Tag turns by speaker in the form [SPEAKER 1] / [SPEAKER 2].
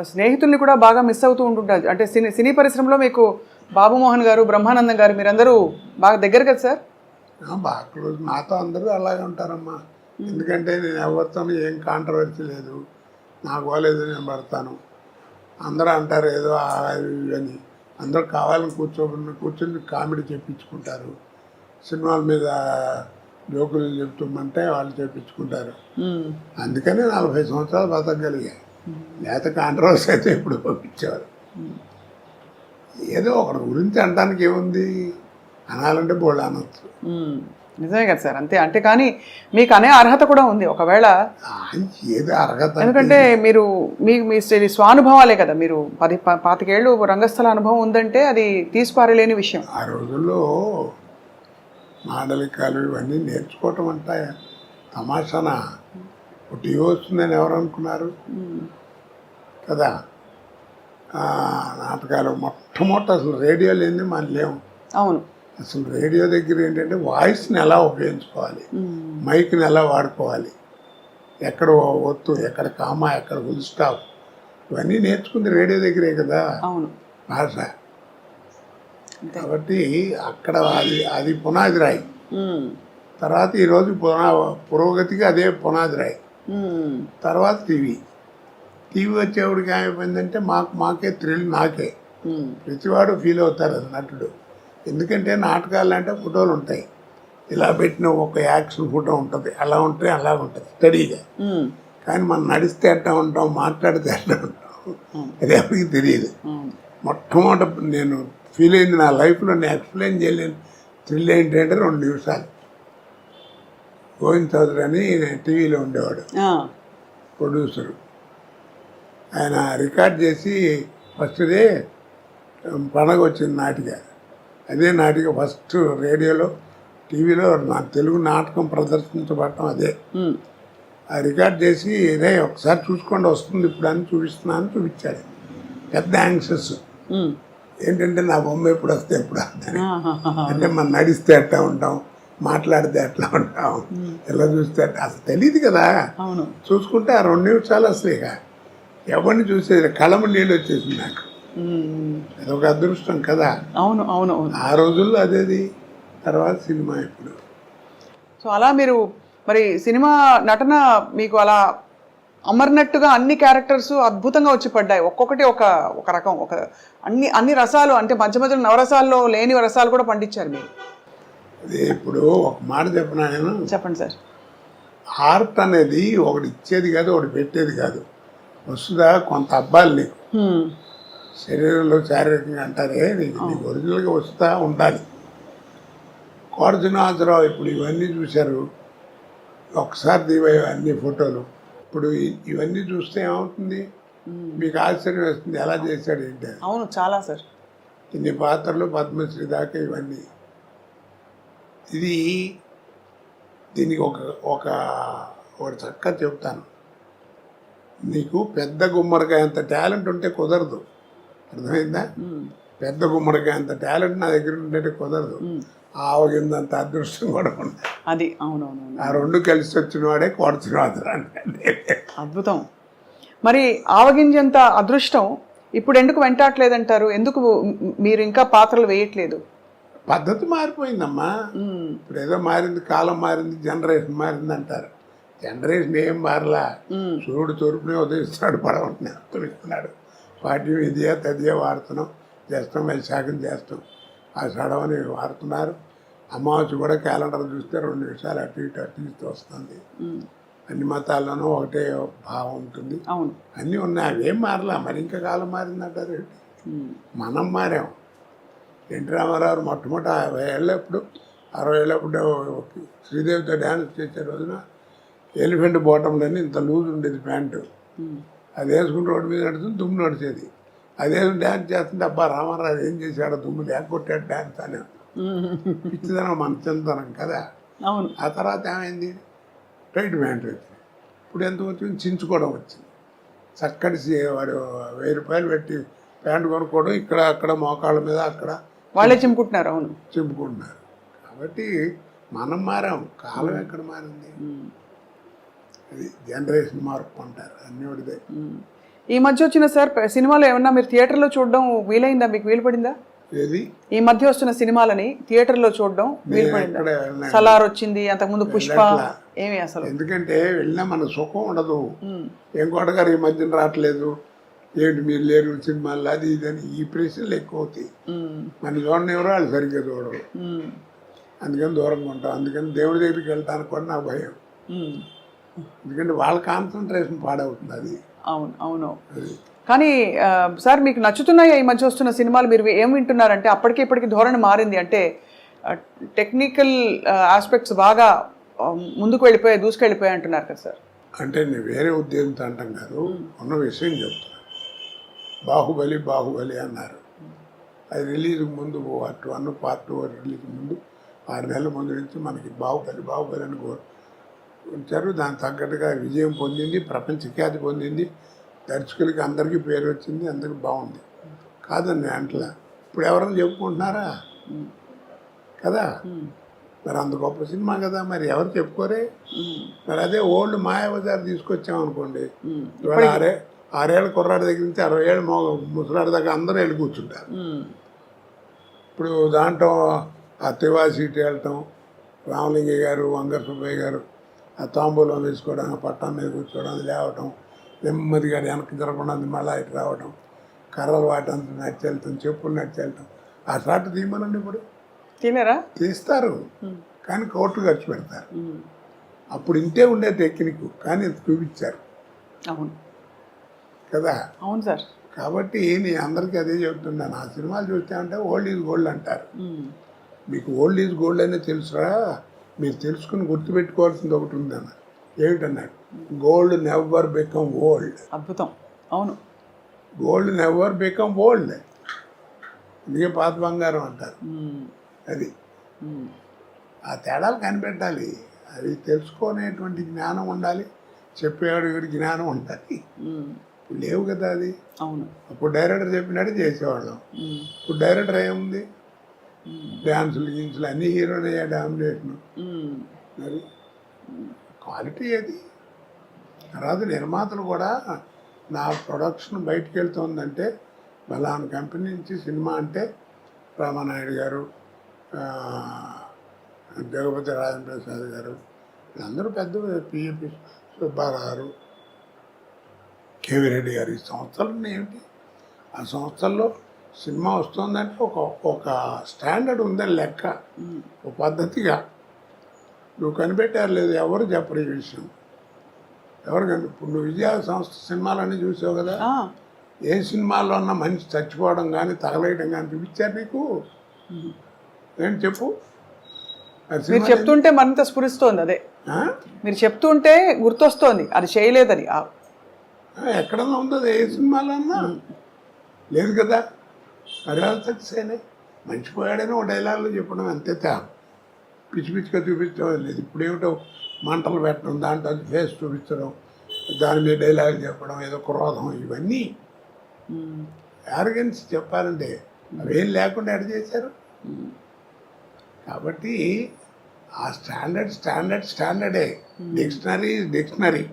[SPEAKER 1] స్నేహితుల్ని కూడా బాగా మిస్ అవుతూ ఉంటుంటారు. అంటే సినీ సినీ పరిశ్రమలో మీకు బాబు మోహన్ గారు బ్రహ్మానందం గారు మీరందరూ బాగా దగ్గర కదా సార్?
[SPEAKER 2] బాగా క్లోజ్ నాతో అందరూ అలాగే ఉంటారమ్మా. ఎందుకంటే నేను ఎవరితోనూ ఏం కాంట్రవర్సీ లేదు. నాకు పోలేదు నేను పడతాను. అందరూ అంటారు ఏదో అని. అందరూ కావాలని కూర్చోబడి కూర్చొని కామెడీ చెప్పించుకుంటారు. సినిమాల మీద జోకులు చెప్తామంటే వాళ్ళు చెప్పించుకుంటారు.
[SPEAKER 1] మ్మ్.
[SPEAKER 2] అందుకనే నలభై సంవత్సరాలు బతకగలిగా. లేకపోతే కాంట్రవర్సీ అయితే ఇప్పుడు పంపించేవారు. ఏదో ఒకరి గురించి అనడానికి ఏముంది? అనాలంటే బోళ్ళు అనొచ్చు.
[SPEAKER 1] నిజమే కదా సార్. అంతే. అంటే కానీ మీకు అనే అర్హత కూడా ఉంది. ఒకవేళ
[SPEAKER 2] ఏదో అర్హత
[SPEAKER 1] ఎందుకంటే మీరు మీ మీ స్వ- స్వానుభవాలే కదా. మీరు పది పాతికేళ్ళు రంగస్థల అనుభవం ఉందంటే అది తీసిపారలేని విషయం.
[SPEAKER 2] ఆ రోజుల్లో మాండలికాలు ఇవన్నీ నేర్చుకోవటం అంటే తమాషాన ఒక టీవీ వస్తుందని ఎవరు అనుకున్నారు? కదా. నాటకాలు మొట్టమొదటి అసలు రేడియో లేని మన లేవు.
[SPEAKER 1] అవును.
[SPEAKER 2] అసలు రేడియో దగ్గర ఏంటంటే వాయిస్ని ఎలా ఉపయోగించుకోవాలి? మైక్ని ఎలా వాడుకోవాలి? ఎక్కడ ఒత్తు ఎక్కడ కామా ఎక్కడ ఫుల్ స్టాప్? ఇవన్నీ నేర్చుకుంది రేడియో దగ్గరే కదా.
[SPEAKER 1] అవును.
[SPEAKER 2] భాష కాబట్టి అక్కడ అది అది పునాది రాయి. తర్వాత ఈరోజు పునా పురోగతికి అదే పునాది రాయి. తర్వాత టీవీ. టీవీ వచ్చేవాడికి ఏమైపోయిందంటే మాకు మాకే థ్రిల్ నాకే. ప్రతివాడు ఫీల్ అవుతారు అది నటుడు. ఎందుకంటే నాటకాలు అంటే ఫోటోలు ఉంటాయి. ఇలా పెట్టిన ఒక యాక్షన్ ఫోటో ఉంటుంది. అలా ఉంటే అలా ఉంటుంది. స్టడీగా. కానీ మనం నడిస్తే ఎట్లా ఉంటాం మాట్లాడితే ఎట్లా ఉంటాం. అది ఎవరికి తెలియదు. మొట్టమొదటి నేను ఫీల్ అయింది నా లైఫ్లో నేను ఎక్స్ప్లెయిన్ చేయలేను. థ్రిల్ ఏంటంటే రెండు నిమిషాలు. గోవింద్ చౌదరి అని టీవీలో ఉండేవాడు. ప్రొడ్యూసరు. ఆయన రికార్డ్ చేసి ఫస్ట్ డే పండగ వచ్చింది నాటిక. అదే నాటిక ఫస్ట్ రేడియోలో టీవీలో నా తెలుగు నాటకం ప్రదర్శించబడటం అదే. ఆ రికార్డ్ చేసి రే ఒకసారి చూసుకోండి వస్తుంది ఇప్పుడు అని చూపిస్తున్నాను చూపించాడు పెద్ద యాంగ్షస్. ఏంటంటే నా బొమ్మ ఎప్పుడు వస్తే ఎప్పుడు
[SPEAKER 1] ఆహాహా.
[SPEAKER 2] అంటే మనం నడిస్తే ఎట్లా ఉంటాం? మాట్లాడితే ఎట్లా ఉంటాం? ఎలా చూస్తే ఎట్లా? అసలు తెలియదు కదా. చూసుకుంటే ఆ రెండు నిమిషాలు అసలు ఇక ఎవరిని చూసేది? కళము నీళ్ళు వచ్చేసింది నాకు. అదొక అదృష్టం కదా.
[SPEAKER 1] అవును అవును అవును
[SPEAKER 2] ఆ రోజుల్లో అదేది? తర్వాత సినిమా ఇప్పుడు.
[SPEAKER 1] సో అలా మీరు మరి సినిమా నటన మీకు అలా అమర్నట్టుగా అన్ని క్యారెక్టర్స్ అద్భుతంగా వచ్చి పడ్డాయి. ఒక్కొక్కటి ఒక ఒక రకం ఒక అన్ని అన్ని రసాలు అంటే మధ్య మధ్యలో నవరసాల్లో లేని రసాలు కూడా పండించారు మీరు.
[SPEAKER 2] అదే ఇప్పుడు ఒక మాట చెప్పిన నేను?
[SPEAKER 1] చెప్పండి సార్.
[SPEAKER 2] ఆర్ట్ అనేది ఒకటి ఇచ్చేది కాదు ఒకటి పెట్టేది కాదు. వస్తుందా? కొంత అబ్బాయిలు నీకు. శరీరంలో శారీరకంగా అంటారే నీకు నీకు ఒరిజినల్గా వస్తా ఉండాలి. కోరజనాథరావు ఇప్పుడు ఇవన్నీ చూశారు. ఒకసారి దివే అన్ని ఫోటోలు. ఇప్పుడు ఇవన్నీ చూస్తే ఏమవుతుంది? మీకు ఆశ్చర్యం వేస్తుంది ఎలా చేశాడు ఏంటి.
[SPEAKER 1] అవును చాలా సార్.
[SPEAKER 2] ఇన్ని పాత్రలు పద్మశ్రీ దాకా ఇవన్నీ. ఇది దీనికి ఒక ఒక ఒకటి చక్కగా చెప్తాను. నీకు పెద్ద గుమ్మడికాయ అంత టాలెంట్ ఉంటే కుదరదు. అర్థమైందా. పెద్ద గుమ్మడికాయ అంత టాలెంట్ నా దగ్గర ఉంటే కుదరదు. ఆవగిందంత అదృష్టం కూడా ఉండాలి
[SPEAKER 1] అది అవునవును
[SPEAKER 2] ఆ రెండు కలిసి వచ్చిన వాడే కోడచురాదు
[SPEAKER 1] అద్భుతం. మరి ఆవగింజంత అదృష్టం ఇప్పుడు ఎందుకు వెంటాడలేదంటారు? ఎందుకు మీరు ఇంకా పాత్రలు వేయట్లేదు?
[SPEAKER 2] పద్ధతి మారిపోయిందమ్మా.
[SPEAKER 1] మ్మ్.
[SPEAKER 2] ఇప్పుడు ఏదో మారింది కాలం మారింది జనరేషన్ మారింది అంటారు. జనరేషన్ ఏం మారలా. సూర్యుడు తూర్పునే ఉదయిస్తున్నాడు పడవని ఉత్తరిస్తున్నాడు పాఠ్యం ఇదే తదియే వాడుతున్నాం చేస్తాం వైశాఖం చేస్తాం. ఆ సడవని వాడుతున్నారు. అమావాస్య కూడా క్యాలెండర్ చూస్తే రెండు నిమిషాలు అటు ఇటు అటు ఇటు వస్తుంది. అన్ని మతాల్లోనూ ఒకటే భావం ఉంటుంది.
[SPEAKER 1] అవును.
[SPEAKER 2] అన్నీ ఉన్నాయి అవేం మారలా? మరి ఇంకా కాలం మారిందంటారు. మనం మారాం. ఎన్టీ రామారావు మొట్టమొదటి యాభై ఏళ్ళప్పుడు అరవై ఏళ్ళప్పుడు శ్రీదేవితో డ్యాన్స్ చేసే రోజున ఎలిఫెంట్ బాటంలోని ఇంత లూజ్ ఉండేది ప్యాంటు. అది వేసుకుని రోడ్డు మీద నడుస్తుంది దుమ్ము నడిచేది. అదే డ్యాన్స్ చేస్తుంటే అబ్బా రామారావు ఏం చేశాడు దుమ్ము లేకొట్టాడు డ్యాన్స్ అని. పిచ్చిదనం మన చిన్నతనం కదా.
[SPEAKER 1] అవును.
[SPEAKER 2] ఆ తర్వాత ఏమైంది? టైట్ ప్యాంట్ వచ్చింది ఇప్పుడు ఎంత వచ్చింది? చించుకోవడం వచ్చింది. చక్కటి వాడు వెయ్యి రూపాయలు పెట్టి ప్యాంట్ కొనుక్కోవడం ఇక్కడ అక్కడ మోకాళ్ళ మీద అక్కడ.
[SPEAKER 1] వాళ్ళే చింపుకుంటున్నారు అవును.
[SPEAKER 2] చింపుకుంటున్నారు. కాబట్టి మనం మారాం. కాలం ఎక్కడ మారింది. అది జనరేషన్ మార్పు అంటారు. అన్ని ఒకటిదే.
[SPEAKER 1] మ్మ్. ఈ మధ్య వచ్చిన సార్ సినిమాలు ఏమన్నా మీరు థియేటర్లో చూడడం వీలైందా? మీకు వీలు పడిందా
[SPEAKER 2] ఏది?
[SPEAKER 1] ఈ మధ్య వస్తున్న సినిమాలని థియేటర్లో చూడడం వీలు పడిందా సలార్ వచ్చింది అంతకుముందు పుష్ప. ఏమి అసలు.
[SPEAKER 2] ఎందుకంటే వెళ్ళినా మన సుఖం ఉండదు. ఏం గారు ఈ మధ్యన రావట్లేదు. ఏంటి మీరు లేరు సినిమాలు అది ఇది అని ఈ ప్రశ్నలు ఎక్కువ అవుతాయి. మన చూడని ఎవరో వాళ్ళు సరిగ్గా చూడరు. అందుకని దూరంగా ఉంటాం. అందుకని దేవుడి దగ్గరికి వెళ్ళడానికి కూడా నాకు భయం. ఎందుకంటే వాళ్ళ కాన్సన్ట్రేషన్ పాడవుతుంది అది.
[SPEAKER 1] అవును అవును. కానీ సార్ మీకు నచ్చుతున్నాయా ఈ మధ్య వస్తున్న సినిమాలు? మీరు ఏం వింటున్నారంటే అప్పటికి ఇప్పటికి ధోరణి మారింది. అంటే టెక్నికల్ ఆస్పెక్ట్స్ బాగా ముందుకు వెళ్ళిపోయాయి దూసుకెళ్ళిపోయాయి అంటున్నారు కదా సార్.
[SPEAKER 2] అంటే నేను వేరే ఉద్దేశంతో అంటాం కాదు ఉన్న విషయం చెప్తున్నా. బాహుబలి బాహుబలి అన్నారు. అది రిలీజ్ ముందు part one part two release ముందు ఆరు నెలల ముందు నుంచి మనకి బాహుబలి బాహుబలి అని కో- ఉంచారు దానికి తగ్గట్టుగా విజయం పొందింది ప్రపంచ ఖ్యాతి పొందింది. దర్శకులకి అందరికీ పేరు వచ్చింది అందరికి బాగుంది. కాదండి అంటలా. ఇప్పుడు ఎవరైనా చెప్పుకుంటున్నారా? కదా? మరి అంత గొప్ప సినిమా కదా మరి ఎవరు చెప్పుకోరే? మరి అదే ఓల్డ్ మాయాబజార్ తీసుకొచ్చాం అనుకోండి.
[SPEAKER 1] ఉమ్,
[SPEAKER 2] ఇవాళ ఆరే ఆరేళ్ళ కుర్రాడి దగ్గర నుంచి అరవై ఏళ్ళు మో ముసలాడి దాకా అందరూ వెళ్ళి కూర్చుంటారు. ఇప్పుడు దాంట్లో ఆ తివా సీట్ వెళ్ళటం రామలింగయ్య గారు వంగర్ సుబ్బయ్య గారు తాంబూలం వేసుకోవడం ఆ పట్టం మీద కూర్చోవడం లేవటం నెమ్మదిగా వెనక్కి జరగకుండా మళ్ళీ ఇటు రావటం కర్రలు వాటంతా నడిచి వెళ్తాం చెప్పులు నడిచి వెళ్తాం. ఆ షాట్ తీయమనండి ఇప్పుడు.
[SPEAKER 1] తినేరా?
[SPEAKER 2] తీస్తారు. కానీ కోట్లు ఖర్చు పెడతారు. అప్పుడు ఇంతే ఉండే టెక్నిక్ కానీ చూపించారు.
[SPEAKER 1] అవును.
[SPEAKER 2] కదా?
[SPEAKER 1] అవును సార్.
[SPEAKER 2] కాబట్టి నేను అందరికీ అదే చెప్తున్నాను. ఆ సినిమాలు చూస్తే అంటే ఓల్డ్ ఈజ్ గోల్డ్ అంటారు. మీకు ఓల్డ్ ఈజ్ గోల్డ్ అనే తెలుసురా? మీరు తెలుసుకుని గుర్తుపెట్టుకోవాల్సింది ఒకటి ఉందన్న ఏమిటన్నాడు? గోల్డ్ నెవర్ బికమ్ ఓల్డ్
[SPEAKER 1] అద్భుతం. అవును.
[SPEAKER 2] గోల్డ్ నెవర్ బికమ్ ఓల్డ్ అందుకే పాత బంగారం అంటారు. అది. ఆ తేడాలు కనిపెట్టాలి. అది తెలుసుకునేటువంటి జ్ఞానం ఉండాలి. చెప్పేవాడు వీడి జ్ఞానం ఉండాలి. లేవు కదా అది.
[SPEAKER 1] అవును.
[SPEAKER 2] అప్పుడు డైరెక్టర్ చెప్పినట్టు చేసేవాళ్ళం. ఇప్పుడు డైరెక్టర్ ఏముంది? డ్యాన్సులు గిన్సులు అన్ని హీరోనే డామినేషన్ మరి క్వాలిటీ అది తర్వాత నిర్మాతలు కూడా నా ప్రొడక్షన్ బయటికి వెళ్తుందంటే బలాన్ కంపెనీ నుంచి సినిమా అంటే రామానాయుడు గారు జగపతి రాజేంద్ర ప్రసాద్ గారు వీళ్ళందరూ పెద్ద పిఏపి సుబ్బారావు గారు కేవీ రెడ్డి గారు. ఈ సంస్థలు ఏమిటి? ఆ సంస్థల్లో సినిమా వస్తుందంటే ఒక ఒక స్టాండర్డ్ ఉందని లెక్క. ఒక పద్ధతిగా. నువ్వు కనిపెట్టారు లేదు ఎవరు చెప్పరు ఈ విషయం. ఎవరు కని ఇప్పుడు నువ్వు విజయ సంస్థ సినిమాలన్నీ చూసావు కదా? ఏ సినిమాల్లో ఉన్న మనిషి చచ్చిపోవడం కానీ తగలేయడం కానీ చూపించారు నీకు. ఏంటి చెప్పు? మరి
[SPEAKER 1] చెప్తుంటే మరింత స్ఫురిస్తోంది అదే? మీరు చెప్తుంటే గుర్తొస్తోంది అది చేయలేదని.
[SPEAKER 2] ఎక్కడన్నా ఉందో ఏ సినిమాలో అన్నా లేదు కదా? మరి సక్సెస్ మంచిపోయాడని మంచి పోయాడని ఒక డైలాగులు చెప్పడం అంతే తేడా పిచ్చి పిచ్చిగా చూపించడం లేదు. ఇప్పుడు ఏమిటో మంటలు పెట్టడం దాంట్లో ఫేస్ చూపించడం దాని మీద డైలాగ్ చెప్పడం ఏదో క్రోధం ఇవన్నీ.
[SPEAKER 1] ఆర్గన్స్
[SPEAKER 2] యారగెన్స్ చెప్పాలంటే అవేం లేకుండా ఎడ చేశారు? కాబట్టి ఆ స్టాండర్డ్ స్టాండర్డ్ స్టాండర్డే డిక్షనరీ డిక్షనరీ